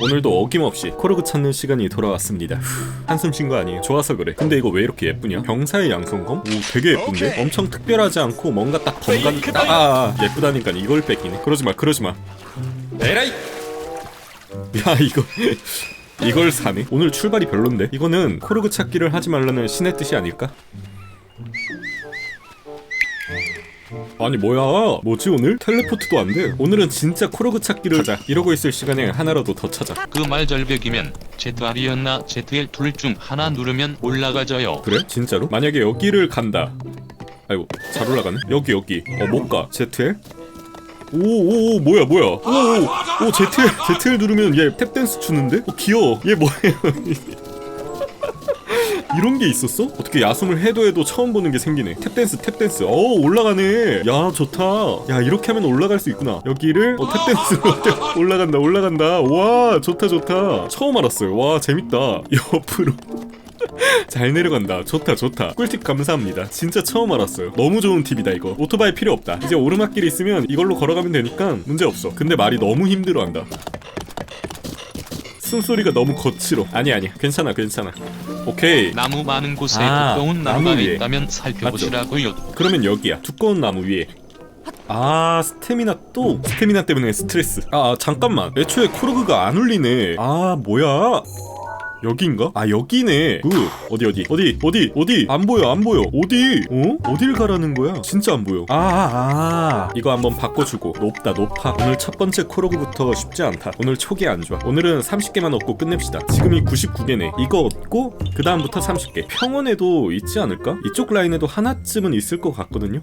오늘도 어김없이 코르그 찾는 시간이 돌아왔습니다. 한숨 쉰 거 아니에요? 좋아서 그래. 근데 이거 왜 이렇게 예쁘냐? 병사의 양손검? 오, 되게 예쁜데? 엄청 특별하지 않고 뭔가 딱 건강. 아, 예쁘다니까 이걸 뺏기네. 그러지 마, 그러지 마. 에라이. 야 이거. 이걸 사네. 오늘 출발이 별론데. 이거는 코르그 찾기를 하지 말라는 신의 뜻이 아닐까? 아니 뭐야 뭐지 오늘? 텔레포트도 안 돼. 오늘은 진짜 코르그 찾기를 하자. 이러고 있을 시간에 하나라도 더 찾아. 그 말 절벽이면 ZR이었나 ZL 둘 중 하나 누르면 올라가져요. 그래? 진짜로? 만약에 여기를 간다. 아이고 잘 올라가네. 여기 여기. 어 못 가. ZL? 오오오 뭐야 뭐야. 오오 ZL ZL 누르면 얘 탭댄스 추는데? 어 귀여워. 얘 뭐예요? 이런 게 있었어? 어떻게 야숨을 해도 해도 처음 보는 게 생기네. 탭댄스 탭댄스. 어 올라가네. 야 좋다. 야 이렇게 하면 올라갈 수 있구나. 여기를 어 탭댄스로 올라간다 올라간다. 와 좋다 좋다. 처음 알았어요. 와 재밌다. 옆으로. 잘 내려간다. 좋다, 좋다. 꿀팁 감사합니다. 진짜 처음 알았어요. 너무 좋은 팁이다, 이거. 오토바이 필요 없다. 이제 오르막길 있으면 이걸로 걸어가면 되니까 문제 없어. 근데 말이 너무 힘들어한다. 숨소리가 너무 거칠어. 아니, 아니. 괜찮아, 괜찮아. 오케이. 나무 많은 곳에 아, 두꺼운 나무 나무가 위에. 있다면 살펴보시라고요. 그러면 여기야. 두꺼운 나무 위에. 아 스태미나 또 스태미나 때문에 스트레스 아 잠깐만 애초에 코르그가 안 울리네 아 뭐야 여기인가? 아 여기네. 굿 어디 어디? 어디 어디 어디? 안 보여 안 보여. 어디? 어? 어딜 가라는 거야? 진짜 안 보여. 아아 아. 이거 한번 바꿔주고. 높다 높아. 오늘 첫 번째 코르그부터 쉽지 않다. 오늘 초기 안 좋아. 오늘은 30개만 얻고 끝냅시다. 지금이 99개네. 이거 얻고 그 다음부터 30개. 평원에도 있지 않을까? 이쪽 라인에도 하나쯤은 있을 것 같거든요.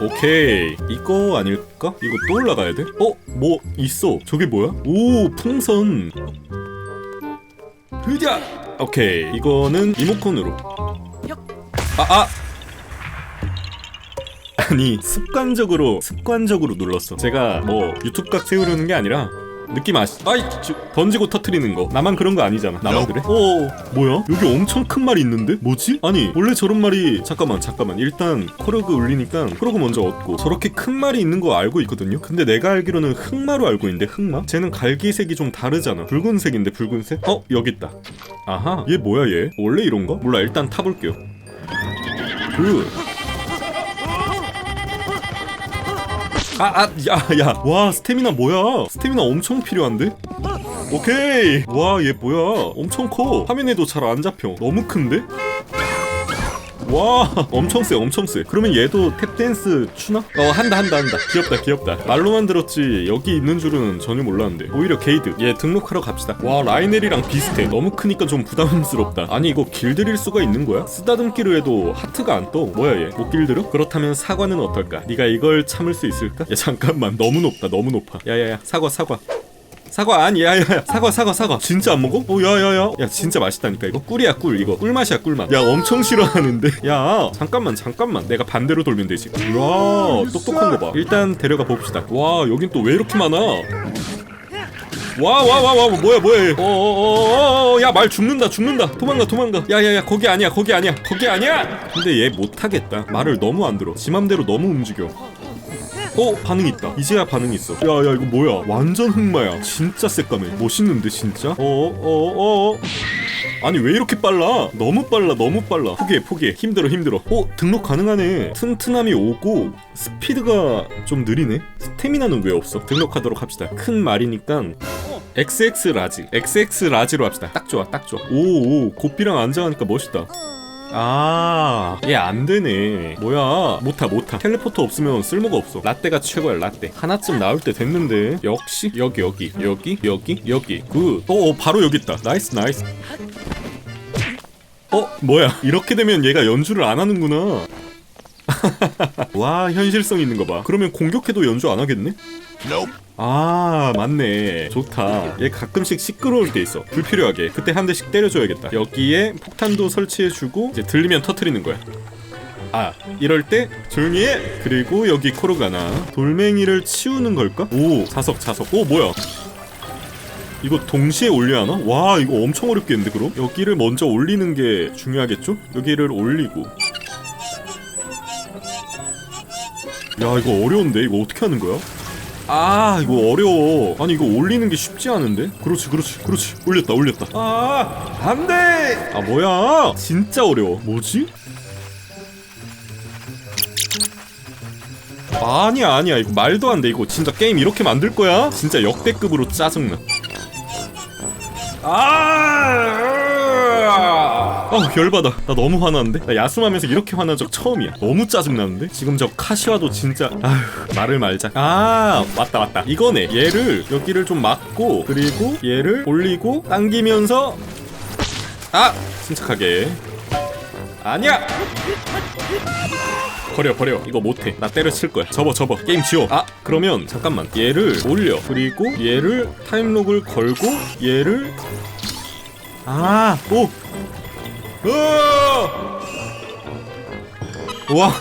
오케이. 이거 아닐까? 이거 또 올라가야 돼? 어? 뭐 있어? 저게 뭐야? 오 풍선 흐자. 오케이. 이거는 리모컨으로. 아 아! 아니 습관적으로 습관적으로 눌렀어. 제가 뭐 유튜브 각 세우려는 게 아니라 느낌 아시 아이 저, 던지고 터트리는 거. 나만 그런 거 아니잖아. 나만 그래? 오 뭐야? 여기 엄청 큰 말이 있는데? 뭐지? 아니 원래 저런 말이 잠깐만 잠깐만. 일단 코르그 울리니까 코르그 먼저 얻고 저렇게 큰 말이 있는 거 알고 있거든요? 근데 내가 알기로는 흑마로 알고 있는데 흑마? 쟤는 갈기색이 좀 다르잖아. 붉은색인데 붉은색? 어 여기 있다. 아하 얘 뭐야 얘? 원래 이런가? 몰라 일단 타볼게요. 그 아, 아, 야, 야. 와, 스태미나 뭐야? 스태미나 엄청 필요한데? 오케이. 와, 얘 뭐야? 엄청 커. 화면에도 잘 안 잡혀. 너무 큰데? 와, 엄청 세, 엄청 세. 그러면 얘도 탭댄스 추나? 어, 한다, 한다, 한다. 귀엽다, 귀엽다. 말로만 들었지, 여기 있는 줄은 전혀 몰랐는데. 오히려 게이드. 얘 등록하러 갑시다. 와, 라이넬이랑 비슷해. 너무 크니까 좀 부담스럽다. 아니, 이거 길들일 수가 있는 거야? 쓰다듬기로 해도 하트가 안 떠. 뭐야, 얘? 못 길들여? 그렇다면 사과는 어떨까? 네가 이걸 참을 수 있을까? 야, 잠깐만. 너무 높다, 너무 높아. 야야야, 사과, 사과. 사과. 아니 야야야. 사과 사과 사과. 진짜 안 먹어? 어 야야야. 야 진짜 맛있다니까 이거. 꿀이야 꿀 이거. 꿀맛이야 꿀맛. 야 엄청 싫어하는데. 야 잠깐만 잠깐만. 내가 반대로 돌면 되지. 와 똑똑한 거 봐. 일단 데려가 봅시다. 와 여긴 또 왜 이렇게 많아? 와 와 와 와 뭐야 뭐야 어어어야 말 죽는다 죽는다. 도망가 도망가. 야야야 거기 아니야 거기 아니야 거기 아니야. 근데 얘 못하겠다. 말을 너무 안 들어. 지 맘대로 너무 움직여 어 반응 있다. 이제야 반응 있어. 야야 이거 뭐야? 완전 흑마야. 진짜 새까매. 멋있는데 진짜? 어어 어. 어, 아니 왜 이렇게 빨라? 너무 빨라 너무 빨라. 포기해 포기해. 힘들어 힘들어. 어 등록 가능하네. 튼튼함이 오고 스피드가 좀 느리네. 스태미나는 왜 없어? 등록하도록 합시다. 큰 말이니까 XX 라지. XX 라지로 합시다. 딱 좋아 딱 좋아. 오오. 고삐랑 앉아가니까 멋있다 아, 얘 안 되네. 뭐야? 못타, 못타. 텔레포트 없으면 쓸모가 없어. 라떼가 최고야, 라떼. 하나쯤 나올 때 됐는데. 역시, 여기, 여기, 여기, 여기, 여기. 굿. 어, 어, 바로 여기 있다. 나이스, 나이스. 어, 뭐야? 이렇게 되면 얘가 연주를 안 하는구나. 와, 현실성 있는 거 봐. 그러면 공격해도 연주 안 하겠네? 아 맞네 좋다 얘 가끔씩 시끄러울 때 있어 불필요하게 그때 한 대씩 때려줘야겠다 여기에 폭탄도 설치해주고 이제 들리면 터트리는 거야 아 이럴 때 조용히 해 그리고 여기 코르가나 돌멩이를 치우는 걸까? 오 자석 자석 오 뭐야 이거 동시에 올려야 하나? 와 이거 엄청 어렵겠는데 그럼? 여기를 먼저 올리는 게 중요하겠죠? 여기를 올리고 야 이거 어려운데? 이거 어떻게 하는 거야? 아 이거 어려워. 아니 이거 올리는 게 쉽지 않은데? 그렇지 그렇지 그렇지. 올렸다 올렸다. 아 안돼! 아 뭐야? 진짜 어려워. 뭐지? 아니야 아니야. 이거 말도 안 돼. 이거 진짜 게임 이렇게 만들 거야? 진짜 역대급으로 짜증나. 아, 어 열받아. 나 너무 화나는데. 나 야숨하면서 이렇게 화난 적 처음이야. 너무 짜증 나는데. 지금 저 카시와도 진짜 아휴 말을 말자. 아 맞다 맞다. 이거네. 얘를 여기를 좀 막고 그리고 얘를 올리고 당기면서 아 침착하게. 아니야. 버려 버려 이거 못해 나 때려칠 거야 접어 접어 게임 지워 아 그러면 잠깐만 얘를 올려 그리고 얘를 타임록을 걸고 얘를 아, 오! 으아! 와!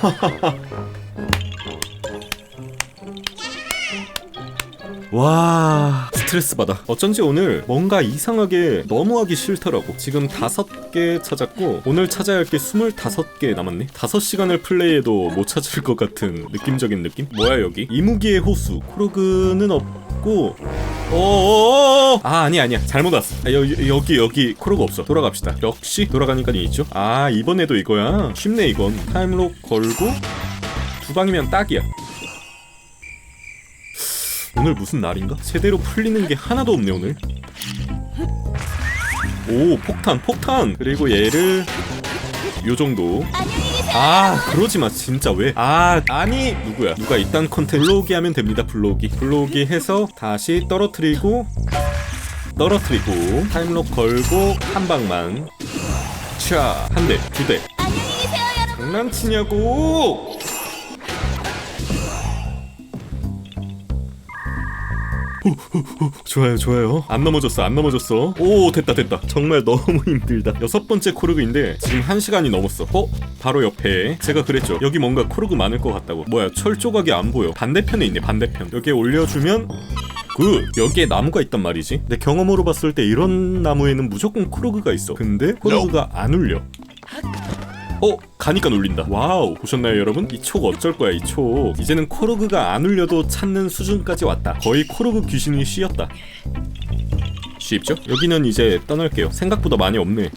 와 스트레스 받아. 어쩐지 오늘 뭔가 이상하게 너무 하기 싫더라고. 지금 다섯 개 찾았고 오늘 찾아야 할 게 스물다섯 개 남았네. 다섯 시간을 플레이해도 못 찾을 것 같은 느낌적인 느낌? 뭐야 여기? 이무기의 호수. 코로그는 없고. 어어어어 아 아니야 아니야. 잘못 왔어. 아, 여, 여- 여기 여기 코로가 없어. 돌아갑시다. 역시 돌아가니까 있죠? 아 이번에도 이거야? 쉽네 이건. 타임록 걸고 두 방이면 딱이야 오늘 무슨 날인가? 제대로 풀리는 게 하나도 없네 오늘. 오 폭탄 폭탄! 그리고 얘를 요 정도. 아 그러지마 진짜. 왜? 아 아니 누구야? 누가 이딴 컨텐츠 블로기 하면 됩니다 블로기. 블로기 해서 다시 떨어뜨리고 떨어뜨리고 타임록 걸고 한 방만. 차 한대두대. 장난치냐고 좋아요 좋아요. 안 넘어졌어 안 넘어졌어. 오 됐다 됐다. 정말 너무 힘들다. 여섯 번째 코르그인데 지금 한 시간이 넘었어. 어? 바로 옆에. 제가 그랬죠. 여기 뭔가 코르그 많을 것 같다고. 뭐야 철 조각이 안 보여. 반대편에 있네 반대편. 여기에 올려주면 그 여기에 나무가 있단 말이지. 내 경험으로 봤을 때 이런 나무에는 무조건 코르그가 있어. 근데 코르그가 안 울려 어? 가니까 울린다 와우 보셨나요 여러분? 이 촉 어쩔 거야 이촉 이제는 코르그가 안 울려도 찾는 수준까지 왔다 거의 코르그 귀신이 쉬었다 쉽죠? 여기는 이제 떠날게요 생각보다 많이 없네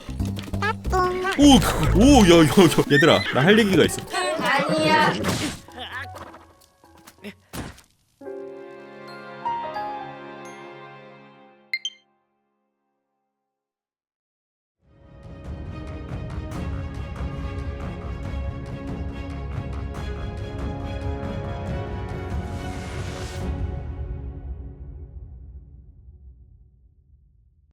오! 오! 야, 야, 야. 얘들아 나 할 얘기가 있어 아니야.